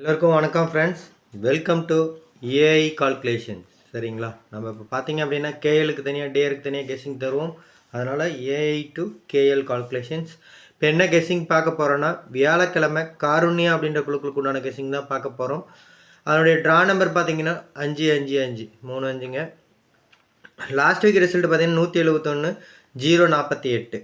எல்லோருக்கும் வணக்கம் friends welcome to AI calculation சரிங்களா? நம்ம இப்போ பார்த்தீங்க அப்படின்னா கேஎலுக்கு தனியாக டேருக்கு தனியாக கெஸ்ஸிங் தருவோம். அதனால் ஏஐ டு கேஎல் கால்குலேஷன்ஸ் இப்போ என்ன கெஸ்ஸிங் பார்க்க போகிறோன்னா வியாழக்கிழமை காருண்யா அப்படின்ற குழுக்களுக்கு உண்டான கெஸ்ஸிங் தான் பார்க்க போகிறோம் அதனுடைய ட்ரா நம்பர் பார்த்தீங்கன்னா அஞ்சு அஞ்சு அஞ்சு. மூணு அஞ்சுங்க. லாஸ்ட் வீக் ரிசல்ட் பார்த்தீங்கன்னா நூற்றி எழுபத்தொன்று ஜீரோ நாற்பத்தி எட்டு.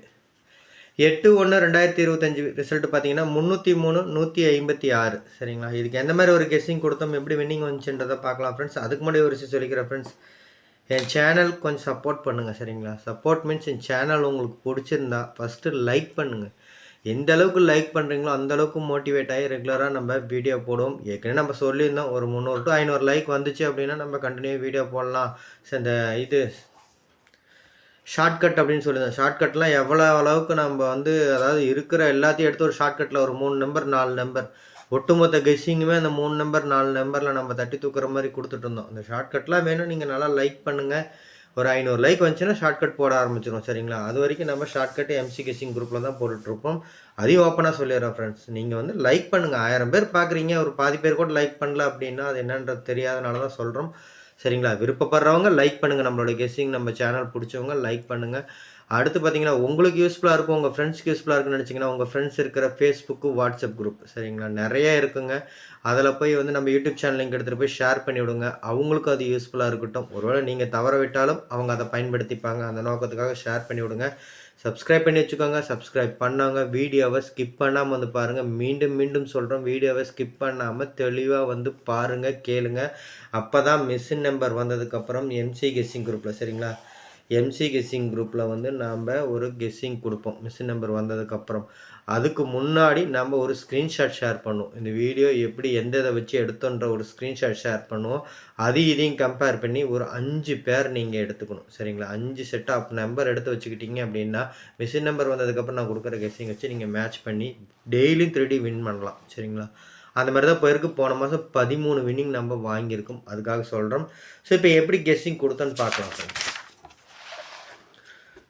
எட்டு ஒன்று ரெண்டாயிரத்தி இருபத்தஞ்சி ரிசல்ட் பார்த்தீங்கன்னா முந்நூற்றி மூணு நூற்றி ஐம்பத்தி ஆறு. சரிங்களா? இதுக்கு எந்த மாதிரி ஒரு கெஸ்ஸிங் கொடுத்தோம் எப்படி வின்னிங் வந்துச்சுன்றதை பார்க்கலாம் ஃப்ரெண்ட்ஸ் அதுக்கு முன்னாடி ஒரு விஷயம் சொல்லிக்கிறேன் ஃப்ரெண்ட்ஸ் என் சேனல் கொஞ்சம் சப்போர்ட் பண்ணுங்கள் சரிங்களா? சப்போர்ட் மீன்ஸ் என் சேனல் உங்களுக்கு பிடிச்சிருந்தா ஃபஸ்ட்டு லைக் பண்ணுங்கள் எந்த அளவுக்கு லைக் பண்ணுறீங்களோ அந்த அளவுக்கு மோட்டிவேட் ஆகி ரெகுலராக நம்ம வீடியோ போடுவோம். ஏற்கனவே நம்ம சொல்லியிருந்தோம் ஒரு முந்நூறு டு ஐநூறு லைக் வந்துச்சு அப்படின்னா நம்ம கண்டினியூ வீடியோ போடலாம். இந்த இது ஷார்ட்கட் அப்படின்னு சொல்லியிருந்தேன். ஷார்ட்கட்லாம் எவ்வளோ அளவுக்கு நம்ம வந்து அதாவது இருக்கிற எல்லாத்தையும் எடுத்து ஒரு ஷார்ட்கட்டில் ஒரு மூணு நம்பர் நாலு நம்பர். ஒட்டுமொத்த கெஸ்ஸிங்குமே அந்த மூணு நம்பர் நாலு நம்பரில் நம்ம தட்டி தூக்குற மாதிரி கொடுத்துட்டு இருந்தோம். அந்த ஷார்ட்கட்லாம் வேணும் நீங்கள் நல்லா லைக் பண்ணுங்கள் ஒரு ஐநூறு லைக் வந்துச்சுன்னா ஷார்ட்கட் போட ஆரம்பிச்சிடும் சரிங்களா? அது வரைக்கும் நம்ம ஷார்ட்கட் எம்சி கெஸ்ஸிங் குரூப்பில் தான் போட்டுட்ருப்போம். அதையும் ஓப்பனாக சொல்லிடுறேன் ஃப்ரெண்ட்ஸ் நீங்கள் வந்து லைக் பண்ணுங்கள் ஆயிரம் பேர் பார்க்குறீங்க ஒரு பாதி பேர் கூட லைக் பண்ணல அப்படின்னா அது என்னன்றது தெரியாதனால தான் சொல்கிறோம் சரிங்களா? விருப்பப்படுறவங்க லைக் பண்ணுங்கள் நம்மளோட கெஸ்ஸிங் நம்ம சேனல் பிடிச்சவங்க லைக் பண்ணுங்கள் அடுத்து பார்த்தீங்கன்னா உங்களுக்கு யூஸ்ஃபுல்லாக இருக்கும் உங்கள் ஃப்ரெண்ட்ஸ்க்கு யூஸ்ஃபுல்லாக இருக்குன்னு நினச்சிங்கன்னா உங்கள் ஃப்ரெண்ட்ஸ் இருக்கிற ஃபேஸ்புக்கு வாட்ஸ்அப் குரூப் சரிங்களா? நிறைய இருக்குங்க. அதில் போய் வந்து நம்ம யூடியூப் சேனல் லிங்க் எடுத்துகிட்டு போய் ஷேர் பண்ணி விடுங்க. அவங்களுக்கும் அது யூஸ்ஃபுல்லாக இருக்கட்டும். ஒருவேளை நீங்கள் தவற விட்டாலும் அவங்க அதை பயன்படுத்திப்பாங்க. அந்த நோக்கத்துக்காக ஷேர் பண்ணி விடுங்க. சப்ஸ்கிரைப் பண்ணி வச்சுக்கோங்க. சப்ஸ்கிரைப் பண்ணாங்க வீடியோவை ஸ்கிப் பண்ணாமல் வந்து பாருங்கள் மீண்டும் மீண்டும் சொல்கிறோம் வீடியோவை ஸ்கிப் பண்ணாமல் தெளிவாக வந்து பாருங்கள் கேளுங்க. அப்போ தான் மிஷின் நம்பர் வந்ததுக்கப்புறம் எம்சி கெஸ்ஸிங் குரூப்பில் சரிங்களா? எம்சி கெஸ்ஸிங் குரூப்பில் வந்து நாம் ஒரு கெஸ்ஸிங் கொடுப்போம். மிஷின் நம்பர் வந்ததுக்கப்புறம் அதுக்கு முன்னாடி நம்ம ஒரு ஸ்க்ரீன்ஷாட் ஷேர் பண்ணுவோம். இந்த வீடியோ எப்படி எந்த இதை வச்சு எடுத்தோன்ற ஒரு ஸ்க்ரீன்ஷாட் ஷேர் பண்ணுவோம். அது இதையும் கம்பேர் பண்ணி ஒரு அஞ்சு பேர் நீங்கள் எடுத்துக்கணும். சரிங்களா? அஞ்சு செட் ஆஃப் நம்பர் எடுத்து வச்சுக்கிட்டீங்க அப்படின்னா மிஷின் நம்பர் வந்ததுக்கப்புறம் நான் கொடுக்குற கெஸ்ஸிங் வச்சு நீங்கள் மேட்ச் பண்ணி டெய்லியும் த்ரீ வின் பண்ணலாம். சரிங்களா? அந்த மாதிரி தான் போயிருக்கு. போன மாதம் பதிமூணு வின்னிங் நம்ம வாங்கியிருக்கோம். அதுக்காக சொல்கிறோம் ஸோ இப்போ எப்படி கெஸ்ஸிங் கொடுத்தோன்னு பார்க்கலாம்.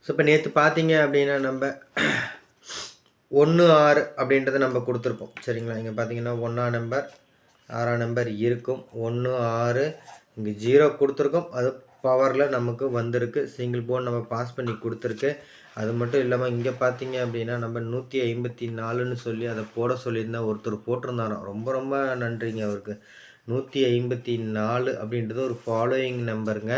ஸோ இப்போ நேற்று பார்த்தீங்க அப்படின்னா நம்ம ஒன்று ஆறு அப்படின்றத நம்ம கொடுத்துருப்போம். சரிங்களா? இங்கே பார்த்தீங்கன்னா ஒன்றா நம்பர் ஆறாம் நம்பர் இருக்கும். ஒன்று ஆறு இங்கே ஜீரோ கொடுத்துருக்கோம். அது பவரில் நமக்கு வந்திருக்கு. சிங்கிள் போன் நம்ம பாஸ் பண்ணி கொடுத்துருக்கு. அது மட்டும் இல்லாமல் இங்கே பார்த்தீங்க அப்படின்னா நம்ம நூற்றி ஐம்பத்தி நாலுன்னு சொல்லி அதை போட சொல்லியிருந்தா ஒருத்தர் போட்டிருந்தாராம். ரொம்ப ரொம்ப நன்றிங்க அவருக்கு. நூற்றி ஐம்பத்தி நாலு அப்படின்றது ஒரு ஃபாலோயிங் நம்பருங்க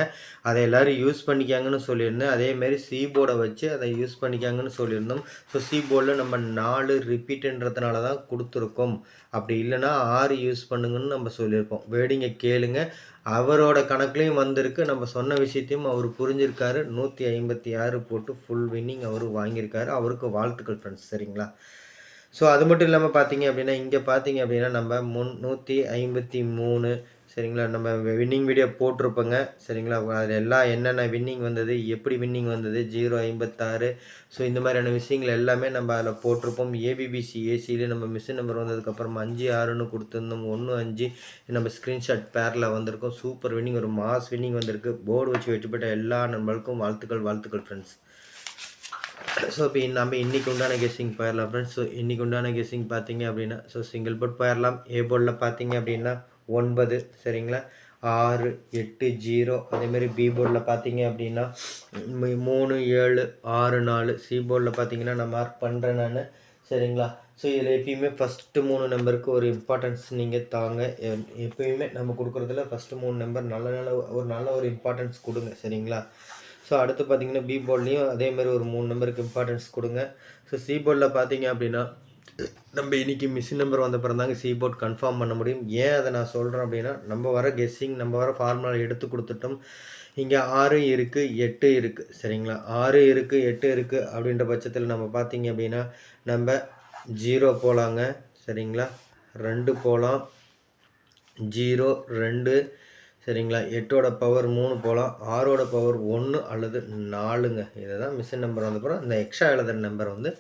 அதை எல்லோரும் யூஸ் பண்ணிக்காங்கன்னு சொல்லியிருந்தேன். அதேமாரி சி போர்டை வச்சு அதை யூஸ் பண்ணிக்காங்கன்னு சொல்லியிருந்தோம். ஸோ சி போர்டில் நம்ம நாலு ரிப்பீட்டுன்றதுனால தான் கொடுத்துருக்கோம். அப்படி இல்லைன்னா ஆறு யூஸ் பண்ணுங்கன்னு நம்ம சொல்லியிருக்கோம். வேடிங்க கேளுங்க. அவரோட கணக்குலேயும் வந்திருக்கு. நம்ம சொன்ன விஷயத்தையும் அவர் புரிஞ்சிருக்காரு. நூற்றி ஐம்பத்தி ஆறு போட்டு ஃபுல் வின்னிங் அவர் வாங்கியிருக்காரு. அவருக்கு வாழ்த்துக்கள் ஃப்ரெண்ட்ஸ் சரிங்களா? ஸோ அது மட்டும் இல்லாமல் பார்த்தீங்க அப்படின்னா இங்கே பார்த்தீங்க அப்படின்னா நம்ம முந்நூற்றி ஐம்பத்தி மூணு சரிங்களா? நம்ம வின்னிங் வீடியோ போட்டிருப்போங்க சரிங்களா? அதில் எல்லாம் என்னென்ன வின்னிங் வந்தது எப்படி வின்னிங் வந்தது ஜீரோ ஐம்பத்தாறு. ஸோ இந்த மாதிரியான விஷயங்கள் எல்லாமே நம்ம அதில் போட்டிருப்போம். ஏபிபிசி ஏசியில் நம்ம மிஷின் நம்பர் வந்ததுக்கப்புறம் அஞ்சு ஆறுன்னு கொடுத்துருந்தோம். ஒன்று அஞ்சு நம்ம ஸ்க்ரீன்ஷாட் பேரில் வந்திருக்கோம். சூப்பர் வின்னிங் ஒரு மாஸ் வின்னிங் வந்திருக்கு. போர்டு வச்சு வெற்றி பெற்ற எல்லா நண்பர்களுக்கும் வாழ்த்துக்கள் வாழ்த்துக்கள் ஃப்ரெண்ட்ஸ் ஸோ இப்போ நம்ம இன்றைக்கி உண்டான கெஸ்ஸிங் போயிடலாம் ஃப்ரெண்ட்ஸ் ஸோ இன்றைக்கி உண்டான கெஸ்ஸிங் பார்த்தீங்க அப்படின்னா ஸோ சிங்கிள் போர்ட் போயிடலாம். ஏ போர்டில் பார்த்தீங்க அப்படின்னா ஒன்பது சரிங்களா? ஆறு எட்டு ஜீரோ அதேமாரி பி போர்டில் பார்த்தீங்க அப்படின்னா மூணு ஏழு ஆறு நாலு. சி போர்டில் பார்த்தீங்கன்னா நான் மார்க் பண்ணுறேன் நான் சரிங்களா? ஸோ இதில் எப்பயுமே ஃபஸ்ட்டு மூணு நம்பருக்கு ஒரு இம்பார்ட்டன்ஸ் நீங்கள் தாங்க. எப்பயுமே நம்ம கொடுக்குறதுல ஃபஸ்ட்டு மூணு நம்பர் நல்ல நல்ல ஒரு நல்ல ஒரு இம்பார்ட்டன்ஸ் கொடுங்க சரிங்களா? ஸோ அடுத்து பார்த்தீங்கன்னா பி போர்ட்லேயும் அதேமாதிரி ஒரு மூணு நம்பருக்கு இம்பார்ட்டன்ஸ் கொடுங்க. ஸோ சி போர்டில் பார்த்தீங்க அப்படின்னா நம்ம இன்றைக்கி மிஷின் நம்பர் வந்த பிறந்தாங்க சி போர்ட் கன்ஃபார்ம் பண்ண முடியும். ஏன் அதை நான் சொல்கிறேன் அப்படின்னா நம்ம வர கெஸ்ஸிங் நம்ம வர ஃபார்முலா எடுத்து கொடுத்துட்டோம். இங்கே ஆறு இருக்குது எட்டு இருக்குது சரிங்களா? ஆறு இருக்குது எட்டு இருக்குது அப்படின்ற பட்சத்தில் நம்ம பார்த்தீங்க அப்படின்னா நம்ம ஜீரோ போகலாங்க சரிங்களா? ரெண்டு போகலாம் ஜீரோ ரெண்டு சரிங்களா? எட்டோட பவர் மூணு போகலாம் ஆறோட பவர் ஒன்று அல்லது நாலுங்க. இதை தான் மிஷின் நம்பர் வந்தப்பறம் இந்த எக்ஸ்ட்ரா எழுதுகிற நம்பர் வந்து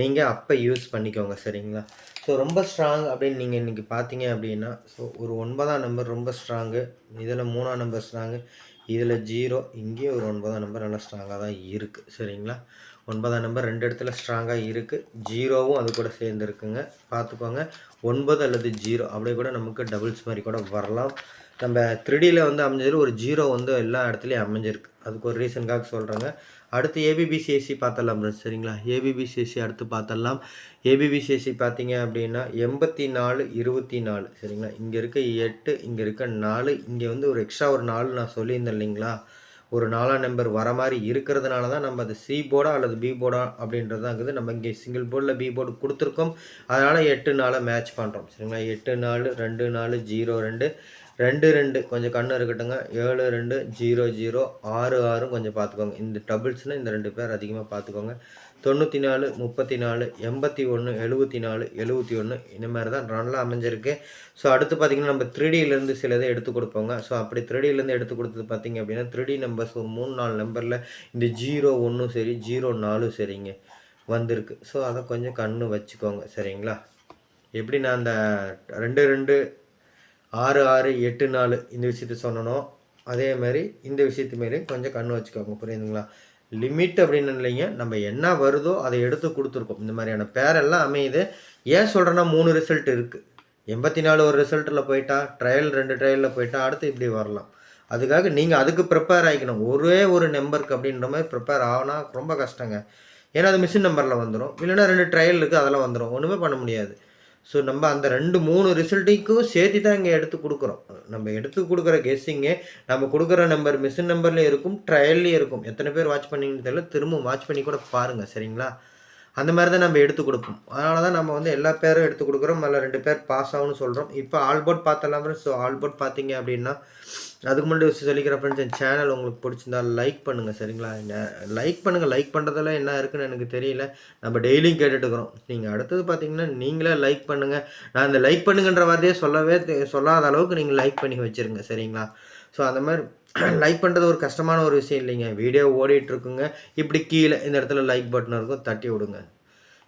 நீங்கள் அப்போ யூஸ் பண்ணிக்கோங்க. சரிங்களா? ஸோ ரொம்ப ஸ்ட்ராங் அப்படின்னு நீங்கள் இன்றைக்கி பார்த்தீங்க அப்படின்னா ஸோ ஒரு ஒன்பதாம் நம்பர் ரொம்ப ஸ்ட்ராங்கு இதில் மூணாம் நம்பர் ஸ்ட்ராங்கு இதில் ஜீரோ இங்கேயும் ஒரு ஒன்பதாம் நம்பர் நல்லா ஸ்ட்ராங்காக தான் இருக்குது சரிங்களா? ஒன்பதாம் நம்பர் ரெண்டு இடத்துல ஸ்ட்ராங்காக இருக்குது ஜீரோவும் அது கூட சேர்ந்துருக்குங்க. பார்த்துக்கோங்க. ஒன்பது அல்லது ஜீரோ அப்படியே கூட நமக்கு டபுள்ஸ் மாதிரி கூட வரலாம். நம்ம த்ரீடியில் வந்து அமைஞ்சது ஒரு ஜீரோ வந்து எல்லா இடத்துலையும் அமைஞ்சிருக்கு. அதுக்கு ஒரு ரீசனுக்காக சொல்கிறேங்க அடுத்து ஏபிபிசிஎஸ்சி பார்த்தலாம் ஃப்ரெண்ட்ஸ் சரிங்களா? ஏபிபிசிஎஸ்சி அடுத்து பார்த்தலாம் ஏபிபிசிஎஸ்சி பார்த்தீங்க அப்படின்னா எண்பத்தி நாலு இருபத்தி நாலு. சரிங்களா? இங்கே இருக்க எட்டு இங்கே இருக்க நாலு. இங்கே வந்து ஒரு எக்ஸ்ட்ரா ஒரு நாலு நான் சொல்லியிருந்தேன் இல்லைங்களா? ஒரு நாலாம் நம்பர் வர மாதிரி இருக்கிறதுனால தான் நம்ம அது சி போர்டா அல்லது பி போர்டா அப்படின்றது தான் இருக்குது. நம்ம இங்கே சிங்கிள் போர்டில் பி போர்டு கொடுத்துருக்கோம். அதனால் எட்டு நாளை மேட்ச் பண்ணுறோம் சரிங்களா? எட்டு நாலு ரெண்டு நாலு ஜீரோ ரெண்டு. ரெண்டு ரெண்டு. கொஞ்சம் கண்ணு இருக்கட்டுங்க. ஏழு ரெண்டு ஜீரோ ஜீரோ ஆறு ஆறும் கொஞ்சம் பார்த்துக்கோங்க. இந்த டபுள்ஸ்னால் இந்த ரெண்டு பேர் அதிகமாக பார்த்துக்கோங்க. தொண்ணூற்றி நாலு முப்பத்தி நாலு எண்பத்தி ஒன்று எழுபத்தி நாலு எழுபத்தி ஒன்று இந்த மாதிரி தான் ரன்லாம் அமைஞ்சிருக்கு. ஸோ அடுத்து பார்த்திங்கன்னா நம்ம த்ரீடியிலேருந்து சில இதை எடுத்து கொடுப்போங்க. ஸோ அப்படி த்ரீடியிலேருந்து எடுத்து கொடுத்தது பார்த்திங்க அப்படின்னா த்ரீடி நம்பர்ஸ் ஒரு மூணு நாலு நம்பரில் இந்த ஜீரோ ஒன்றும் சரி ஜீரோ நாலும் சரிங்க வந்திருக்கு. ஸோ அதை கொஞ்சம் கண்ணு வச்சுக்கோங்க. சரிங்களா? எப்படி நான் அந்த ரெண்டு ரெண்டு ஆறு ஆறு எட்டு நாலு இந்த விஷயத்த சொன்னனோ அதே மாதிரி இந்த விஷயத்து மேலேயும் கொஞ்சம் கண்ணு வச்சுக்கோங்க. புரியுதுங்களா? லிமிட் அப்படின்னு இல்லைங்க. நம்ம என்ன வருதோ அதை எடுத்து கொடுத்துருக்கோம். இந்த மாதிரியான பேரெல்லாம் அமையுது. ஏன் சொல்கிறேன்னா மூணு ரிசல்ட் இருக்குது எண்பத்தி நாலு ஒரு ரிசல்ட்டில் போயிட்டா ட்ரையல் ரெண்டு ட்ரையலில் போயிட்டா அடுத்து இப்படி வரலாம். அதுக்காக நீங்கள் அதுக்கு ப்ரிப்பேர் ஆகிக்கணும். ஒரே ஒரு நம்பருக்கு அப்படின்ற மாதிரி ப்ரிப்பேர் ஆனால் ரொம்ப கஷ்டங்க. ஏன்னா அது மிஷின் நம்பரில் வந்துடும் இல்லைன்னா ரெண்டு ட்ரையல் இருக்குது அதெல்லாம் வந்துடும் ஒன்றுமே பண்ண முடியாது. ஸோ நம்ம அந்த ரெண்டு மூணு ரிசல்ட்டுக்கும் சேர்த்து தான் இங்கே எடுத்து கொடுக்குறோம். நம்ம எடுத்து கொடுக்குற கெஸ்ஸிங்கே நம்ம கொடுக்குற நம்பர் மிஷின் நம்பர்லேயும் இருக்கும் ட்ரையல்லையும் இருக்கும். எத்தனை பேர் வாட்ச் பண்ணிங்கன்னு தெரியல திரும்ப வாட்ச் பண்ணி கூட பாருங்கள் சரிங்களா? அந்த மாதிரி தான் நம்ம எடுத்து கொடுப்போம். அதனால தான் நம்ம வந்து எல்லா பேரும் எடுத்து கொடுக்குறோம் அதில் ரெண்டு பேர் பாஸ் ஆகும்னு சொல்கிறோம் இப்போ ஆல்போர்ட் பார்த்தலாம் ஸோ ஆல்போர்ட் பார்த்தீங்க அப்படின்னா அதுக்கு முன்னாடி சொல்லிக்கிற ஃப்ரெண்ட்ஸ் என் சேனல் உங்களுக்கு பிடிச்சிருந்தா லைக் பண்ணுங்கள் சரிங்களா? லைக் பண்ணுங்கள் லைக் பண்ணுறதுல என்ன இருக்குன்னு எனக்கு தெரியல. நம்ம டெய்லியும் கேட்டுட்டு இருக்கிறோம். நீங்கள் அடுத்தது பார்த்தீங்கன்னா நீங்களே லைக் பண்ணுங்கள் நான் இந்த லைக் பண்ணுங்கன்ற வார்த்தையே சொல்லவே சொல்லாத அளவுக்கு நீங்கள் லைக் பண்ணி வச்சுருங்க சரிங்களா? ஸோ அந்த மாதிரி லைக் பண்ணுறது ஒரு கஷ்டமான ஒரு விஷயம் இல்லைங்க. வீடியோ ஓடிட்டுருக்குங்க இப்படி கீழே இந்த இடத்துல லைக் பட்டன் இருக்கும் தட்டி விடுங்க.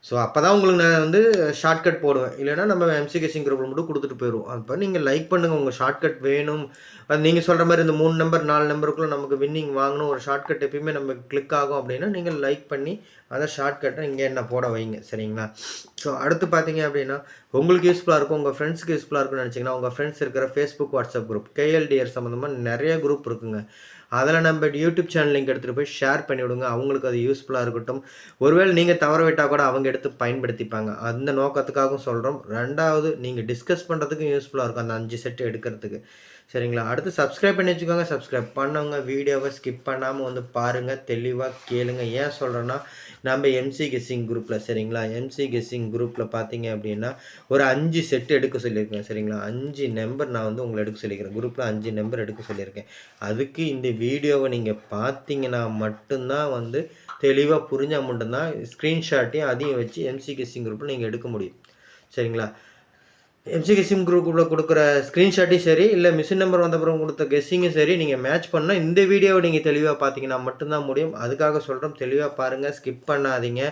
ஸோ அப்போ தான் உங்களுக்கு நான் வந்து ஷார்ட்கட் போடுவேன். இல்லைன்னா நம்ம எம்சிகேசிங் குரூப்பில் மட்டும் கொடுத்துட்டு போயிடுவோம். அப்போ நீங்கள் லைக் பண்ணுங்கள் உங்கள் ஷார்ட்கட் வேணும். அது நீங்கள் சொல்கிற மாதிரி இந்த மூணு நம்பர் நாலு நம்பருக்குள்ளே நமக்கு வின்னிங் வாங்கணும். ஒரு ஷார்ட்கட் எப்பயுமே நமக்கு கிளிக் ஆகும் அப்படின்னா நீங்கள் லைக் பண்ணி அதை ஷார்ட்கட்டை இங்கே என்ன போட வைங்க. சரிங்களா? ஸோ அடுத்து பார்த்தீங்க அப்படின்னா உங்களுக்கு யூஸ்ஃபுல்லாக இருக்கும். உங்கள் ஃப்ரெண்ட்ஸுக்கு யூஸ்ஃபுல்லாக இருக்கும்னு நினச்சிங்கன்னா உங்கள் ஃப்ரெண்ட்ஸ் இருக்கிற ஃபேஸ்புக் வாட்ஸ்அப் குரூப் கேஎல்டிஆர் சம்மந்தமாக நிறைய குரூப் இருக்குங்க. அதில் நம்ம யூடியூப் சேனல் லிங்க் எடுத்துகிட்டு போய் ஷேர் பண்ணி விடுங்க. அவங்களுக்கு அது யூஸ்ஃபுல்லாக இருக்கட்டும். ஒருவேளை நீங்கள் தவற விட்டால் கூட அவங்க எடுத்து பயன்படுத்திப்பாங்க. அந்த நோக்கத்துக்காகவும் சொல்கிறோம் ரெண்டாவது நீங்கள் டிஸ்கஸ் பண்ணுறதுக்கும் யூஸ்ஃபுல்லாக இருக்கும். அந்த அஞ்சு செட்டு எடுக்கிறதுக்கு. சரிங்களா? அடுத்து சப்ஸ்கிரைப் பண்ணி வச்சுக்கோங்க. சப்ஸ்கிரைப் பண்ணவங்க வீடியோவை ஸ்கிப் பண்ணாமல் வந்து பாருங்கள் தெளிவாக கேளுங்க. ஏன் சொல்கிறேன்னா நம்ம எம்சி கெஸ்ஸிங் குரூப்பில் சரிங்களா? எம்சி கெஸ்ஸிங் குரூப்பில் பார்த்தீங்க அப்படின்னா ஒரு அஞ்சு செட்டு எடுக்க சொல்லியிருக்கேன் சரிங்களா? அஞ்சு நம்பர் நான் வந்து உங்களை எடுக்க சொல்லியிருக்கிறேன் குரூப்பில் அஞ்சு நம்பர் எடுக்க சொல்லியிருக்கேன். அதுக்கு இந்த வீடியோவை நீங்கள் பார்த்தீங்கன்னா மட்டும்தான் வந்து தெளிவாக புரிஞ்சால் மட்டும்தான் ஸ்க்ரீன்ஷாட்டையும் அதையும் வச்சு எம்சி கெஸ்ஸிங் குரூப்பில் நீங்கள் எடுக்க முடியும். சரிங்களா? எம்சிகே சிம் குரூப்பில் கொடுக்குற ஸ்க்ரீன்ஷாட்டையும் சரி இல்லை மிஷின் நம்பர் வந்தப்புறம் கொடுத்த கெஸ்ஸிங்கும் சரி நீங்கள் மேட்ச் பண்ணால் இந்த வீடியோவை நீங்கள் தெளிவாக பார்த்தீங்கன்னா மட்டும்தான் முடியும். அதுக்காக சொல்கிறோம் தெளிவாக பாருங்கள் ஸ்கிப் பண்ணாதீங்க.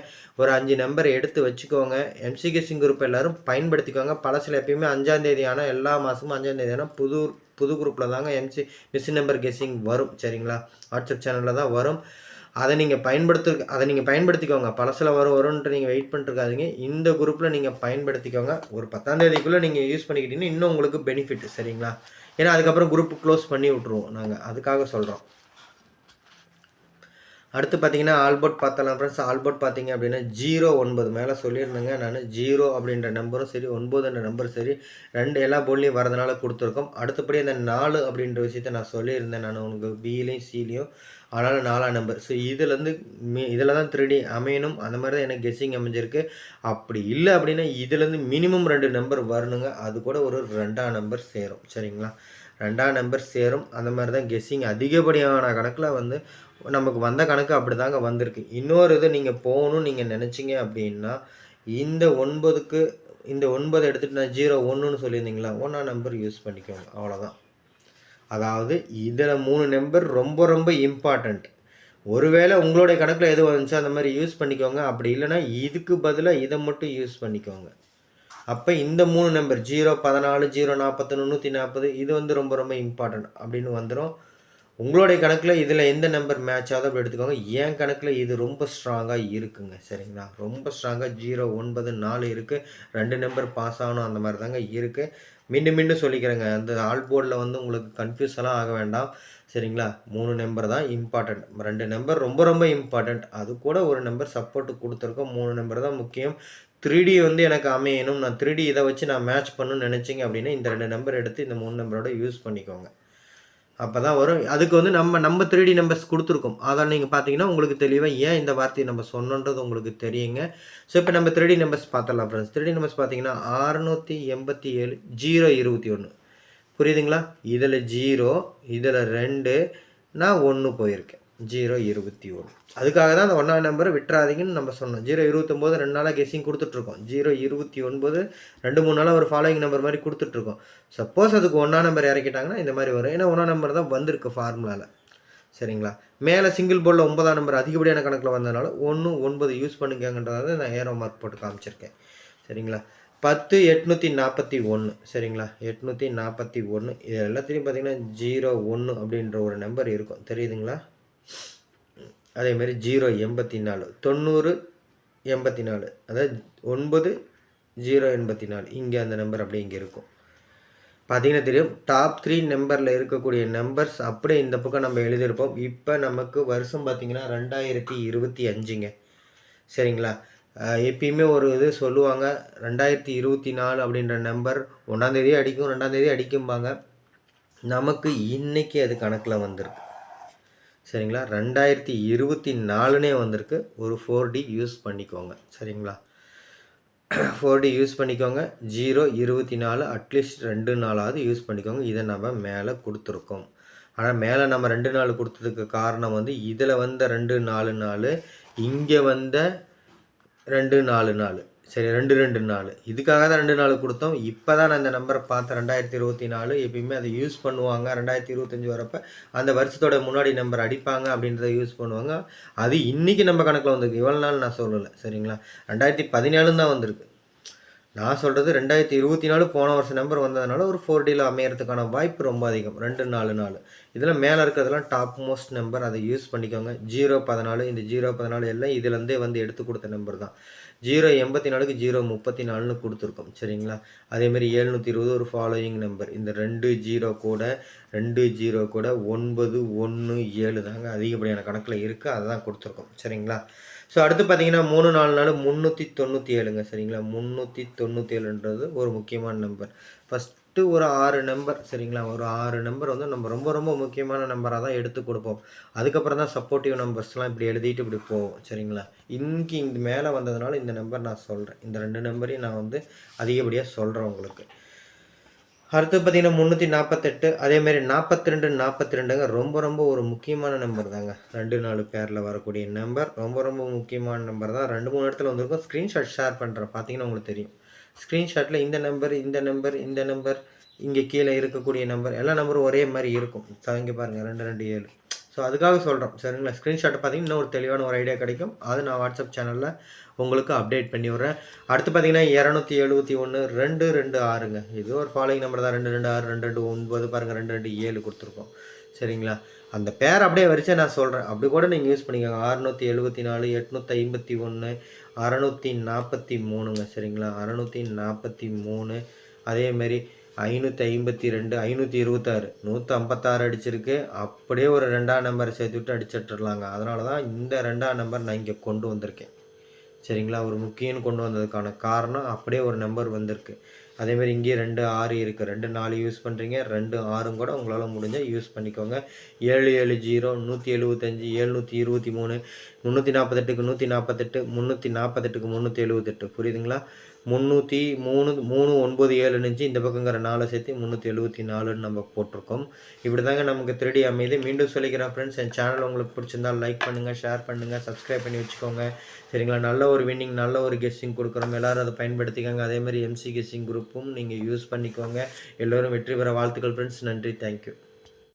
ஒரு அஞ்சு நம்பரை எடுத்து வச்சுக்கோங்க. எம்சிகே சிம் குரூப் எல்லாரும் பயன்படுத்திக்கோங்க. பழசில் எப்பயுமே அஞ்சாந்தேதி ஆனால் எல்லா மாதமும் அஞ்சாந்தேதி ஆனால் புது புது குரூப்பில் தாங்க எம்சி மிஷின் நம்பர் கெஸ்ஸிங் வரும். சரிங்களா? வாட்ஸ்அப் சேனலில் தான் வரும். அதை நீங்கள் பயன்படுத்து அதை நீங்கள் பயன்படுத்திக்கோங்க. பழசில் வரும் வரும்ன்ட்டு நீங்கள் வெயிட் பண்ணிட்டுருக்காதீங்க இந்த குரூப்பில் நீங்கள் பயன்படுத்திக்கோங்க. ஒரு பத்தாந்தேதிக்குள்ளே நீங்கள் யூஸ் பண்ணிக்கிட்டீங்கன்னா இன்னும் உங்களுக்கு பெனிஃபிட் சரிங்களா? ஏன்னா அதுக்கப்புறம் குரூப் க்ளோஸ் பண்ணி விட்ருவோம் நாங்கள் அதுக்காக சொல்கிறோம் அடுத்து பார்த்தீங்கன்னா ஆல்போர்ட் பார்த்தலாம் ஃப்ரெண்ட்ஸ் ஆல்போர்ட் பார்த்தீங்க அப்படின்னா ஜீரோ ஒன்பது மேலே சொல்லியிருந்தேங்க. நான் ஜீரோ அப்படின்ற நம்பரும் சரி ஒன்பதுன்ற நம்பரும் சரி ரெண்டு எல்லா போர்ட்லேயும் வரதுனால கொடுத்துருக்கோம். அடுத்தபடி அந்த நாலு அப்படின்ற விஷயத்த நான் சொல்லியிருந்தேன். நான் உங்களுக்கு பியிலையும் சிலையும் அதனால் நாலாம் நம்பர். ஸோ இதுலேருந்து மீ இதில் தான் த்ரீடி அமையணும். அந்த மாதிரி தான் எனக்கு கெஸ்ஸிங் அமைஞ்சிருக்கு. அப்படி இல்லை அப்படின்னா இதுலேருந்து மினிமம் ரெண்டு நம்பர் வரணுங்க. அது கூட ஒரு ரெண்டாம் நம்பர் சேரும். சரிங்களா? ரெண்டாம் நம்பர் சேரும். அந்த மாதிரி தான் கெஸ்ஸிங் அதிகப்படியான கணக்கில் வந்து நமக்கு வந்த கணக்கு அப்படி தாங்க வந்திருக்கு. இன்னொரு இது நீங்கள் போகணும்னு நீங்கள் நினச்சிங்க அப்படின்னா இந்த ஒன்பதுக்கு இந்த ஒன்பது எடுத்துகிட்டு நான் ஜீரோ ஒன்றுன்னு சொல்லியிருந்தீங்களா? ஒன்றா நம்பர் யூஸ் பண்ணிக்கோங்க. அவ்வளோதான் அதாவது இதில் மூணு நம்பர் ரொம்ப ரொம்ப இம்பார்ட்டண்ட் ஒருவேளை உங்களுடைய கணக்கில் எது வந்துச்சோ அந்த மாதிரி யூஸ் பண்ணிக்கோங்க. அப்படி இல்லைன்னா இதுக்கு பதிலாக இதை மட்டும் யூஸ் பண்ணிக்கோங்க. அப்போ இந்த மூணு நம்பர் ஜீரோ பதினாலு ஜீரோ நாற்பத்தொன்று நூற்றி நாற்பது இது வந்து ரொம்ப ரொம்ப இம்பார்ட்டண்ட் அப்படின்னு வந்துடும் உங்களுடைய கணக்கில் இதில் எந்த நம்பர் மேட்ச் ஆகுது அப்படி எடுத்துக்கோங்க. என் கணக்கில் இது ரொம்ப ஸ்ட்ராங்காக இருக்குங்க. சரிங்களா? ரொம்ப ஸ்ட்ராங்காக ஜீரோ ஒன்பது நாலு இருக்குது ரெண்டு நம்பர் பாஸ் ஆகணும் அந்த மாதிரி தாங்க இருக்குது மீண்டும் மீண்டும் சொல்லிக்கிறேங்க. அந்த ஆல் போர்டில் வந்து உங்களுக்கு கன்ஃபியூஸ் எல்லாம் ஆக வேண்டாம். சரிங்களா? மூணு நம்பர் தான் இம்பார்ட்டண்ட் ரெண்டு நம்பர் ரொம்ப ரொம்ப இம்பார்ட்டண்ட் அது கூட ஒரு நம்பர் சப்போர்ட் கொடுத்துருக்கோம். மூணு நம்பர் தான் முக்கியம். த்ரீ டி வந்து எனக்கு அமையணும். நான் த்ரீ டி இதை வச்சு நான் மேட்ச் பண்ணணும்னு நினச்சிங்க அப்படின்னா இந்த ரெண்டு நம்பர் எடுத்து இந்த மூணு நம்பரோட யூஸ் பண்ணிக்கோங்க. அப்போ தான் வரும். அதுக்கு வந்து நம்ம நம்ம த்ரீ டி நம்பர்ஸ் கொடுத்துருக்கோம். அதான் நீங்கள் பார்த்தீங்கன்னா உங்களுக்கு தெளிவாக ஏன் இந்த வார்த்தையை நம்ம சொன்னோன்றது உங்களுக்கு தெரியுங்க. ஸோ இப்போ நம்ம த்ரீ டி நம்பர்ஸ் பார்த்துடலாம் ஃப்ரெண்ட்ஸ் த்ரீ டி நம்பர்ஸ் பார்த்தீங்கன்னா அறுநூற்றி எண்பத்தி ஏழு ஜீரோ இருபத்தி ஒன்று புரியுதுங்களா? இதில் ஜீரோ இதில் ரெண்டு நான் ஒன்று போயிருக்கேன். ஜீரோ இருபத்தி ஒன்று அதுக்காக தான் அந்த ஒன்றாவது நம்பரை விட்டுறாதீங்கன்னு நம்ம சொன்னோம். ஜீரோ இருபத்தொம்போது ரெண்டு நாளாக கெஸ்ஸிங் கொடுத்துட்ருக்கோம். ஜீரோ இருபத்தி ஒன்பது ரெண்டு மூணு நாளாக ஒரு ஃபாலோயிங் நம்பர் மாதிரி கொடுத்துட்ருக்கோம். சப்போஸ் அதுக்கு ஒன்றா நம்பர் இறக்கிட்டாங்கன்னா இந்த மாதிரி வரும். ஏன்னா ஒன்றா நம்பர் தான் வந்திருக்கு ஃபார்முலாவில் சரிங்களா? மேலே சிங்கிள் போர்டில் ஒன்பதாம் நம்பர் அதிகப்படியான கணக்கில் வந்ததுனால ஒன்று ஒன்பது யூஸ் பண்ணுங்கன்றதை நான் ஏரோ மார்க் போட்டு காமிச்சிருக்கேன். சரிங்களா? பத்து எட்நூற்றி நாற்பத்தி ஒன்று சரிங்களா? எட்நூற்றி நாற்பத்தி ஒன்று இது எல்லாத்துலேயும் பார்த்தீங்கன்னா ஜீரோ ஒன்று அப்படின்ற ஒரு நம்பர் இருக்கும். தெரியுதுங்களா? அதேமாரி ஜீரோ எண்பத்தி நாலு தொண்ணூறு எண்பத்தி நாலு அதாவது ஒன்பது ஜீரோ எண்பத்தி நாலு இங்கே அந்த நம்பர் அப்படியே இங்கே இருக்கும். பார்த்தீங்கன்னா தெரியும் டாப் த்ரீ நம்பரில் இருக்கக்கூடிய நம்பர்ஸ் அப்படியே இந்த பக்கம் நம்ம எழுதியிருப்போம். இப்போ நமக்கு வருஷம் பார்த்தீங்கன்னா ரெண்டாயிரத்தி இருபத்தி அஞ்சுங்க. சரிங்களா? எப்பயுமே ஒரு இது சொல்லுவாங்க ரெண்டாயிரத்தி இருபத்தி நாலு அப்படின்ற நம்பர் ஒன்றாந்தேதி அடிக்கும் ரெண்டாந்தேதி அடிக்கும்பாங்க. நமக்கு இன்றைக்கி அது கணக்கில் வந்திருக்கு. சரிங்களா? ரெண்டாயிரத்தி இருபத்தி நாலுனே வந்திருக்கு. ஒரு ஃபோர் டி யூஸ் பண்ணிக்கோங்க. சரிங்களா? ஃபோர் டி யூஸ் பண்ணிக்கோங்க. ஜீரோ இருபத்தி நாலு அட்லீஸ்ட் ரெண்டு நாளாவது யூஸ் பண்ணிக்கோங்க. இதை நம்ம மேலே கொடுத்துருக்கோம். ஆனால் மேலே நம்ம ரெண்டு நாள் கொடுத்ததுக்கு காரணம் வந்து இதில் வந்த ரெண்டு நாலு நாள் இங்கே வந்த ரெண்டு நாலு நாள். சரி ரெண்டு ரெண்டு நாள் இதுக்காக தான் ரெண்டு நாள் கொடுத்தோம். இப்போ தான் நான் இந்த நம்பரை பார்த்தேன். ரெண்டாயிரத்தி இருபத்தி நாலு. எப்பயுமே அதை யூஸ் பண்ணுவாங்க. ரெண்டாயிரத்தி இருபத்தஞ்சி வரப்போ அந்த வருஷத்தோட முன்னாடி நம்பர் அடிப்பாங்க அப்படின்றத யூஸ் பண்ணுவாங்க. அது இன்றைக்கி நம்ம கணக்கில் வந்திருக்கு. இவ்வளோ நாள் நான் சொல்லலை. சரிங்களா? ரெண்டாயிரத்தி பதினேழு தான் வந்திருக்கு. நான் சொல்கிறது ரெண்டாயிரத்தி இருபத்தி நாலு போன வருஷம் நம்பர் வந்ததுனால ஒரு ஃபோர் டியில் அமையறதுக்கான வாய்ப்பு ரொம்ப அதிகம். ரெண்டு நாலு நாலு. இதில் மேலே இருக்கிறதுலாம் டாப் மோஸ்ட் நம்பர் அதை யூஸ் பண்ணிக்கோங்க. ஜீரோ பதினாலு இந்த ஜீரோ பதினாலு எல்லாம் இதுலேருந்தே வந்து எடுத்து கொடுத்த நம்பர் தான். ஜீரோ எண்பத்தி நாலுக்கு ஜீரோ முப்பத்தி நாலுன்னு கொடுத்துருக்கோம். சரிங்களா? அதேமாதிரி ஏழ்நூற்றி இருபது ஒரு ஃபாலோயிங் நம்பர் இந்த ரெண்டு ஜீரோ கூட ரெண்டு ஜீரோ கூட ஒன்பது ஒன்று ஏழு தாங்க அதிகப்படியான கணக்கில் இருக்குது அதை தான் கொடுத்துருக்கோம். சரிங்களா? ஸோ அடுத்து பார்த்தீங்கன்னா மூணு நாலு நாள் முந்நூற்றி தொண்ணூற்றி ஏழுங்க சரிங்களா? முந்நூற்றி தொண்ணூற்றி ஏழுன்றது ஒரு முக்கியமான நம்பர் ஃபஸ்ட்டு ஒரு ஆறு நம்பர் சரிங்களா? ஒரு ஆறு நம்பர் வந்து நம்ம ரொம்ப ரொம்ப முக்கியமான நம்பராக தான் எடுத்து கொடுப்போம். அதுக்கப்புறம் தான் சப்போர்ட்டிவ் நம்பர்ஸ்லாம் இப்படி எழுதிட்டு இப்படி போவோம் சரிங்களா? இன்னைக்கு இந்த மேலே வந்ததுனால இந்த நம்பர் நான் சொல்கிறேன் இந்த ரெண்டு நம்பரையும் நான் வந்து அதிகப்படியாக சொல்கிறேன் உங்களுக்கு. அடுத்து பார்த்தீங்கன்னா முந்நூற்றி நாற்பத்தெட்டு அதேமாரி நாற்பத்தி ரெண்டு நாற்பத்தி ரெண்டுங்க ரொம்ப ரொம்ப ஒரு முக்கியமான நம்பர் தாங்க. ரெண்டு நாலு பேரில் வரக்கூடிய நம்பர் ரொம்ப ரொம்ப முக்கியமான நம்பர் தான். ரெண்டு மூணு இடத்துல வந்திருக்கும். ஸ்க்ரீன்ஷாட் ஷேர் பண்ணுறேன் பார்த்தீங்கன்னா உங்களுக்கு தெரியும். ஸ்க்ரீன்ஷாட்டில் இந்த நம்பர் இந்த நம்பர் இந்த நம்பர் இங்கே கீழே இருக்கக்கூடிய நம்பர் எல்லா நம்பரும் ஒரே மாதிரி இருக்கும். இங்கே பாருங்கள் ரெண்டு ரெண்டு ஏழு. ஸோ அதுக்காக சொல்கிறோம் சரிங்களா ஸ்க்ரீன்ஷாட்டை பார்த்தீங்கன்னா ஒரு தெளிவான ஒரு ஐடியா கிடைக்கும். அது நான் வாட்ஸ்அப் சேனலில் உங்களுக்கு அப்டேட் பண்ணி விட்றேன். அடுத்து பார்த்தீங்கன்னா இரநூத்தி எழுபத்தி ஒன்று ரெண்டு ரெண்டு ஆறுங்க. இது ஒரு ஃபாலோயிங் நம்பர் தான். ரெண்டு ரெண்டு ஆறு ரெண்டு ரெண்டு ஒன்பது பாருங்கள் ரெண்டு ரெண்டு ஏழு கொடுத்துருக்கோம். சரிங்களா? அந்த பேர் அப்படியே வரிசை நான் சொல்கிறேன் அப்படி கூட நீங்கள் யூஸ் பண்ணிக்கோங்க. அறுநூற்றி எழுபத்தி நாலு எட்நூற்றி ஐம்பத்தி ஒன்று அறநூற்றி நாற்பத்தி மூணுங்க. சரிங்களா? அறநூற்றி நாற்பத்தி மூணு. அதேமாரி ஐநூற்றி ஐம்பத்தி ரெண்டு ஐநூற்றி இருபத்தாறு. நூற்றி ஐம்பத்தாறு அடிச்சிருக்கு. அப்படியே ஒரு ரெண்டாம் நம்பரை சேர்த்து விட்டு அடிச்சிட்ருலாங்க அதனால தான் இந்த ரெண்டாம் நம்பர் நான் இங்கே கொண்டு வந்திருக்கேன். சரிங்களா? ஒரு முக்கியம் கொண்டு வந்ததுக்கான காரணம் அப்படியே ஒரு நம்பர் வந்திருக்கு. அதேமாதிரி இங்கேயே ரெண்டு ஆறு இருக்குது ரெண்டு நாலு யூஸ் பண்ணுறீங்க ரெண்டு ஆறும் கூட உங்களால் முடிஞ்சால் யூஸ் பண்ணிக்கோங்க. ஏழு ஏழு ஜீரோ நூற்றி எழுபத்தஞ்சி ஏழ்நூற்றி இருபத்தி மூணு முந்நூற்றி நாற்பத்தெட்டுக்கு நூற்றி நாற்பத்தெட்டு முந்நூற்றி நாற்பத்தெட்டுக்கு முந்நூற்றி எழுபத்தெட்டு புரியுதுங்களா? முந்நூற்றி மூணு மூணு ஒன்பது ஏழு நெஞ்சு இந்த பக்கங்கிற நாலு சேர்த்து முந்நூற்றி எழுபத்தி நாலுன்னு நம்ம போட்டிருக்கோம். இப்படி தாங்க நமக்கு திருடி அமைது மீண்டும் சொல்லிக்கிறேன் ஃப்ரெண்ட்ஸ் என் சேனல் உங்களுக்கு பிடிச்சிருந்தால் லைக் பண்ணுங்கள் ஷேர் பண்ணுங்கள் சப்ஸ்கிரைப் பண்ணி வச்சுக்கோங்க. சரிங்களா? நல்ல ஒரு வின்னிங் நல்ல ஒரு கெஸ்ஸிங் கொடுக்குறோம். எல்லோரும் அதை பயன்படுத்திக்கோங்க. அதேமாதிரி எம்சி கெஸ்ஸிங் குரூப்பும் நீங்கள் யூஸ் பண்ணிக்கோங்க. எல்லோரும் வெற்றி பெற வாழ்த்துக்கள் ஃப்ரெண்ட்ஸ் நன்றி. தேங்க்யூ